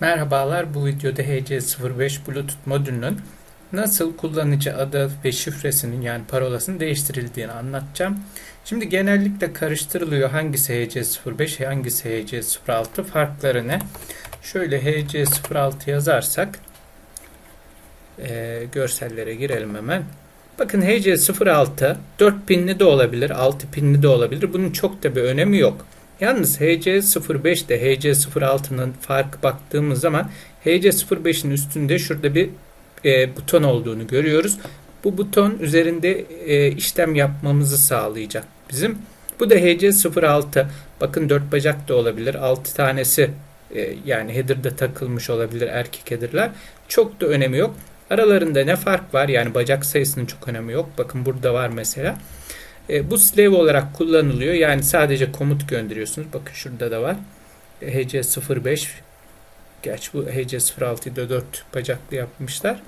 Merhabalar, bu videoda HC05 Bluetooth modülünün nasıl kullanıcı adı ve şifresinin yani parolasının değiştirildiğini anlatacağım. Şimdi genellikle karıştırılıyor hangisi HC05 hangisi HC06 farkları ne? Şöyle HC06 yazarsak e, görsellere girelim hemen. Bakın HC06 4 pinli de olabilir 6 pinli de olabilir. Bunun çok da bir önemi yok. Yalnız HC05 ile HC06'nın farkı baktığımız zaman HC05'in üstünde şurada bir e, buton olduğunu görüyoruz. Bu buton üzerinde e, işlem yapmamızı sağlayacak bizim. Bu da HC06. Bakın 4 bacak da olabilir. 6 tanesi e, yani header'da takılmış olabilir erkek header'lar. Çok da önemi yok. Aralarında ne fark var? Yani bacak sayısının çok önemi yok. Bakın burada var mesela. E, bu slave olarak kullanılıyor. Yani sadece komut gönderiyorsunuz. Bakın şurada da var. E, HC05 Gerçi bu HC06'yı da 4 bacaklı yapmışlar.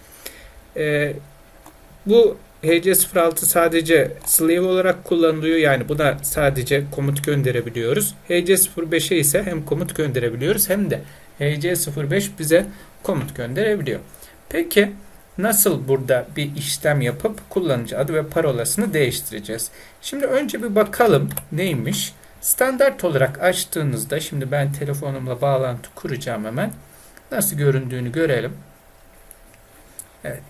E, bu HC06 sadece slave olarak kullanılıyor. Yani buna sadece komut gönderebiliyoruz. HC05'e ise hem komut gönderebiliyoruz hem de HC05 bize komut gönderebiliyor. Peki nasıl burada bir işlem yapıp kullanıcı adı ve parolasını değiştireceğiz? Şimdi önce bir bakalım neymiş? Standart olarak açtığınızda şimdi ben telefonumla bağlantı kuracağım hemen. Nasıl göründüğünü görelim. Evet.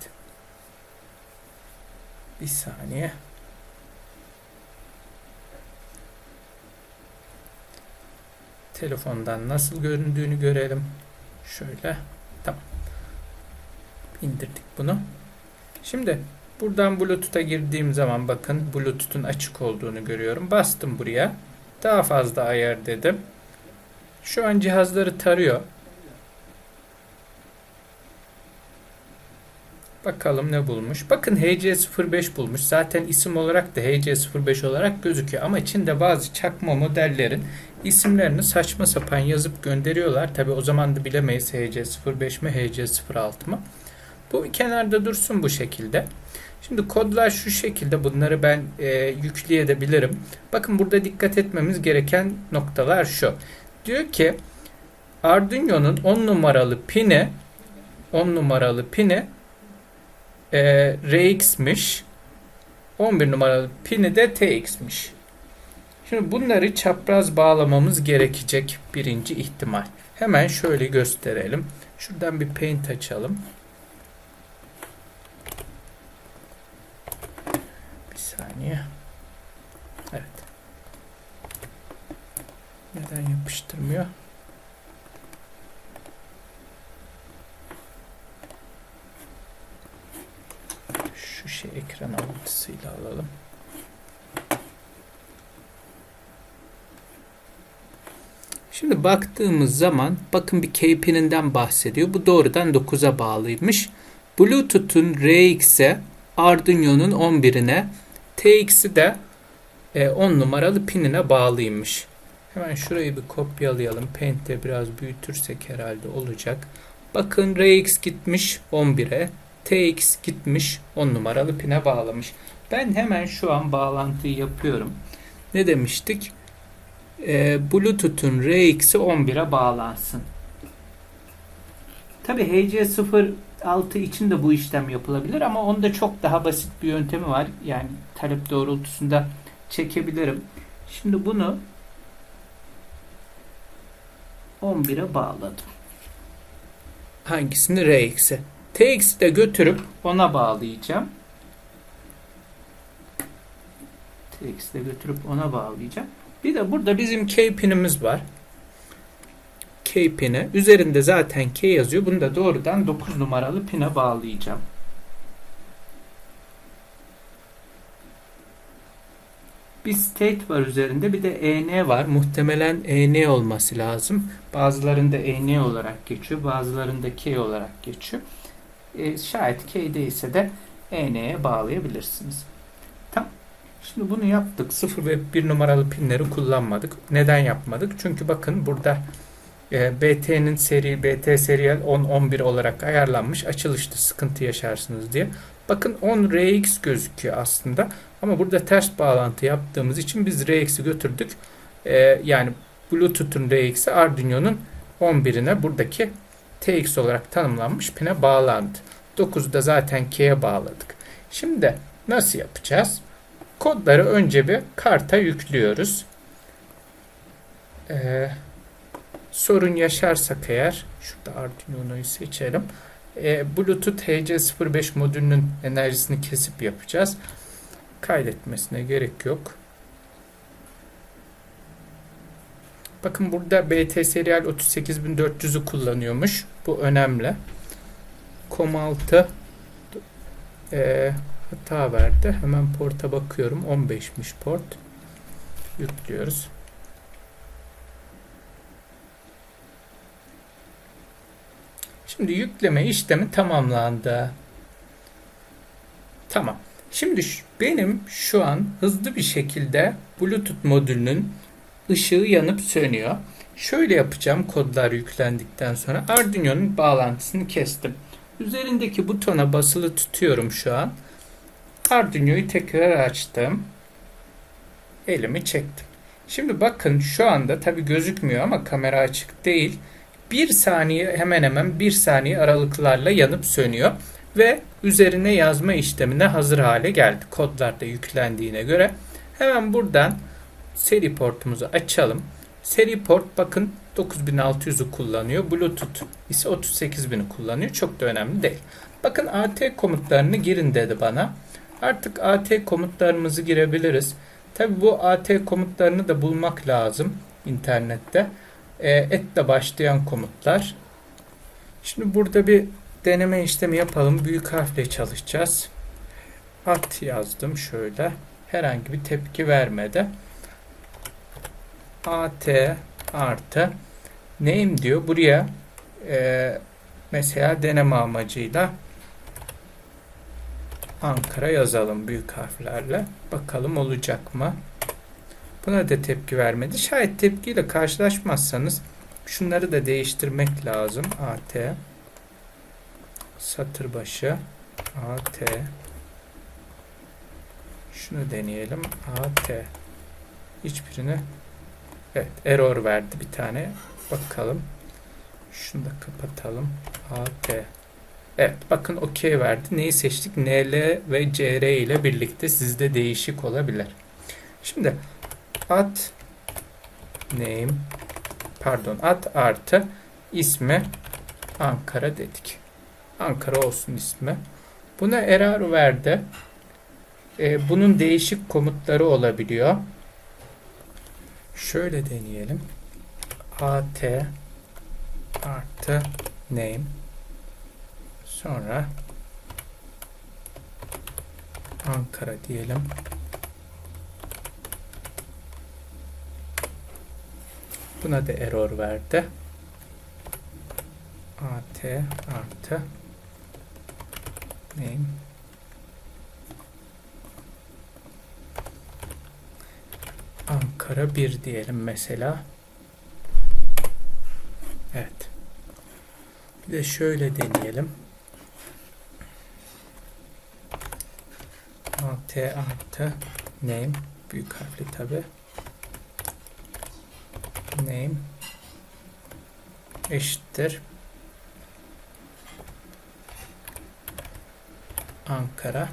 Bir saniye. Telefondan nasıl göründüğünü görelim. Şöyle. İndirdik bunu. Şimdi buradan Bluetooth'a girdiğim zaman bakın Bluetooth'un açık olduğunu görüyorum. Bastım buraya. Daha fazla ayar dedim. Şu an cihazları tarıyor. Bakalım ne bulmuş. Bakın HC05 bulmuş. Zaten isim olarak da HC05 olarak gözüküyor. Ama içinde bazı çakma modellerin isimlerini saçma sapan yazıp gönderiyorlar. Tabi o zaman da bilemeyiz HC05 mi HC06 mı. Bu bir kenarda dursun bu şekilde. Şimdi kodlar şu şekilde. Bunları ben e, yükleyebilirim. Bakın burada dikkat etmemiz gereken noktalar şu. Diyor ki Arduino'nun 10 numaralı pini 10 numaralı pini e, RX'miş. 11 numaralı pini de TX'miş. Şimdi bunları çapraz bağlamamız gerekecek birinci ihtimal. Hemen şöyle gösterelim. Şuradan bir paint açalım. Bir saniye. Evet. Neden yapıştırmıyor? Şu şey ekran alıntısıyla alalım. Şimdi baktığımız zaman bakın bir keypininden bahsediyor. Bu doğrudan 9'a bağlıymış. Bluetooth'un RX'e Arduino'nun 11'ine TX'i de 10 e, numaralı pinine bağlıymış. Hemen şurayı bir kopyalayalım. Paint'te biraz büyütürsek herhalde olacak. Bakın RX gitmiş 11'e. TX gitmiş 10 numaralı pine bağlamış. Ben hemen şu an bağlantıyı yapıyorum. Ne demiştik? Ee, Bluetooth'un RX'i 11'e bağlansın. Tabi HC06 için de bu işlem yapılabilir ama onda çok daha basit bir yöntemi var. Yani talep doğrultusunda çekebilirim. Şimdi bunu 11'e bağladım. Hangisini? RX'e. TX'i de götürüp ona bağlayacağım. TX'i de götürüp ona bağlayacağım. Bir de burada bizim K pinimiz var. K pini. Üzerinde zaten K yazıyor. Bunu da doğrudan 9 numaralı pine bağlayacağım. Bir state var üzerinde. Bir de EN var. Muhtemelen EN olması lazım. Bazılarında EN olarak geçiyor. Bazılarında K olarak geçiyor. E, şayet K değilse de EN'ye bağlayabilirsiniz. Tamam. Şimdi bunu yaptık. 0 ve 1 numaralı pinleri kullanmadık. Neden yapmadık? Çünkü bakın burada e, BT'nin seri BT serial 10-11 olarak ayarlanmış. Açılışta sıkıntı yaşarsınız diye. Bakın 10 RX gözüküyor aslında. Ama burada ters bağlantı yaptığımız için biz RX'i götürdük. E, yani Bluetooth'un RX'i Arduino'nun 11'ine buradaki TX olarak tanımlanmış pine bağlandı. 9'u da zaten K'ye bağladık. Şimdi nasıl yapacağız? Kodları önce bir karta yüklüyoruz. Ee, sorun yaşarsak eğer şurada Arduino'yu seçelim. Ee, Bluetooth HC05 modülünün enerjisini kesip yapacağız. Kaydetmesine gerek yok. Bakın burada BT Serial 38400'ü kullanıyormuş. Bu önemli. COM6 e, hata verdi. Hemen porta bakıyorum. 15'miş port. Yüklüyoruz. Şimdi yükleme işlemi tamamlandı. Tamam. Şimdi benim şu an hızlı bir şekilde Bluetooth modülünün ışığı yanıp sönüyor. Şöyle yapacağım kodlar yüklendikten sonra Arduino'nun bağlantısını kestim. Üzerindeki butona basılı tutuyorum şu an. Arduino'yu tekrar açtım. Elimi çektim. Şimdi bakın şu anda tabi gözükmüyor ama kamera açık değil. Bir saniye hemen hemen bir saniye aralıklarla yanıp sönüyor. Ve üzerine yazma işlemine hazır hale geldi. Kodlar da yüklendiğine göre. Hemen buradan seri portumuzu açalım. Seri port bakın 9600'ü kullanıyor. Bluetooth ise 38000'i kullanıyor. Çok da önemli değil. Bakın AT komutlarını girin dedi bana. Artık AT komutlarımızı girebiliriz. Tabi bu AT komutlarını da bulmak lazım internette. E, etle başlayan komutlar. Şimdi burada bir deneme işlemi yapalım. Büyük harfle çalışacağız. At yazdım şöyle. Herhangi bir tepki vermedi. AT artı name diyor. Buraya e, mesela deneme amacıyla Ankara yazalım büyük harflerle. Bakalım olacak mı? Buna da tepki vermedi. Şayet tepkiyle karşılaşmazsanız şunları da değiştirmek lazım. AT satır başı AT şunu deneyelim. AT hiçbirini Evet error verdi bir tane. Bakalım. Şunu da kapatalım. AT Evet bakın OK verdi. Neyi seçtik? NL ve CR ile birlikte sizde değişik olabilir. Şimdi at name pardon at artı ismi Ankara dedik. Ankara olsun ismi. Buna error verdi. Ee, bunun değişik komutları olabiliyor. Şöyle deneyelim. at artı name sonra Ankara diyelim. Buna da error verdi. at artı name Ankara 1 diyelim mesela. Evet. Bir de şöyle deneyelim. AT artı name büyük harfli tabi. Name eşittir Ankara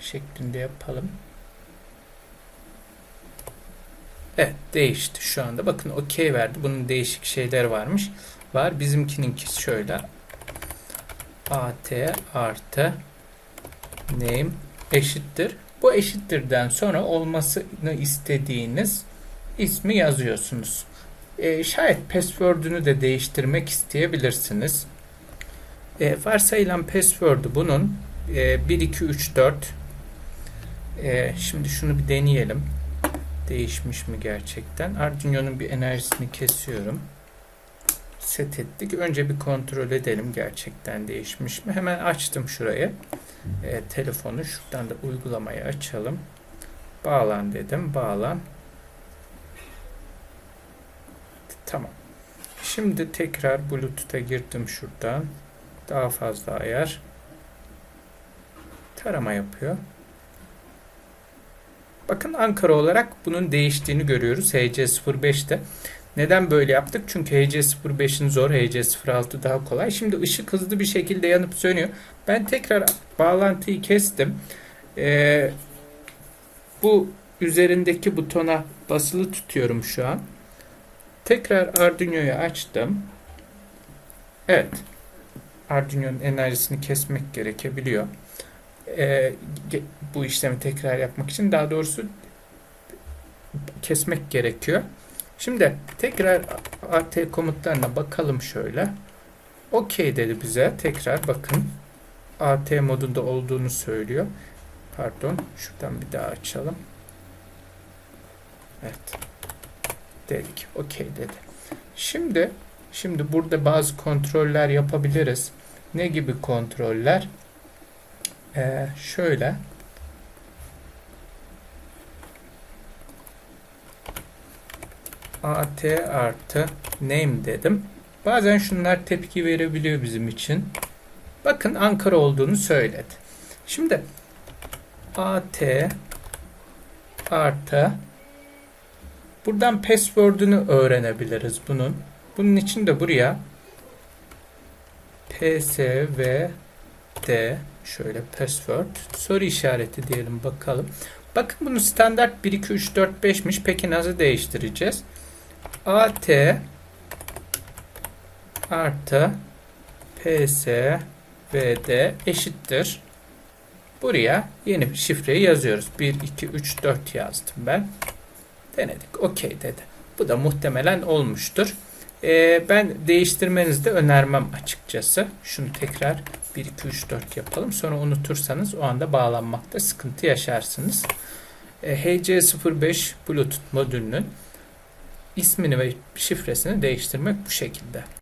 şeklinde yapalım. Evet değişti şu anda. Bakın OK verdi. Bunun değişik şeyler varmış. Var. Bizimkininki şöyle. AT artı name eşittir. Bu eşittirden sonra olmasını istediğiniz ismi yazıyorsunuz. E, şayet password'ünü de değiştirmek isteyebilirsiniz. E, varsayılan password'u bunun e, 1 2 3 4 e, şimdi şunu bir deneyelim değişmiş mi gerçekten? Arduino'nun bir enerjisini kesiyorum. Set ettik. Önce bir kontrol edelim gerçekten değişmiş mi? Hemen açtım şurayı. E, telefonu şuradan da uygulamayı açalım. Bağlan dedim. Bağlan. Tamam. Şimdi tekrar Bluetooth'a girdim şuradan. Daha fazla ayar. Tarama yapıyor. Bakın Ankara olarak bunun değiştiğini görüyoruz HC05'te. Neden böyle yaptık? Çünkü HC05'in zor, HC06 daha kolay. Şimdi ışık hızlı bir şekilde yanıp sönüyor. Ben tekrar bağlantıyı kestim. Ee, bu üzerindeki butona basılı tutuyorum şu an. Tekrar Arduino'yu açtım. Evet. Arduino'nun enerjisini kesmek gerekebiliyor. Ge- bu işlemi tekrar yapmak için daha doğrusu kesmek gerekiyor. Şimdi tekrar AT komutlarına bakalım şöyle. OK dedi bize. Tekrar bakın. AT modunda olduğunu söylüyor. Pardon. Şuradan bir daha açalım. Evet. Dedik. OK dedi. Şimdi şimdi burada bazı kontroller yapabiliriz. Ne gibi kontroller? Ee, şöyle. at artı name dedim. Bazen şunlar tepki verebiliyor bizim için. Bakın Ankara olduğunu söyledi. Şimdi at artı buradan password'ünü öğrenebiliriz bunun. Bunun için de buraya psvd şöyle password soru işareti diyelim bakalım. Bakın bunu standart 1 2 3 4 5'miş. Peki nasıl değiştireceğiz? at artı psvd eşittir. Buraya yeni bir şifreyi yazıyoruz. 1, 2, 3, 4 yazdım ben. Denedik. Okey dedi. Bu da muhtemelen olmuştur. Ee, ben değiştirmenizi de önermem açıkçası. Şunu tekrar 1, 2, 3, 4 yapalım. Sonra unutursanız o anda bağlanmakta sıkıntı yaşarsınız. Ee, HC05 Bluetooth modülünün ismini ve şifresini değiştirmek bu şekilde.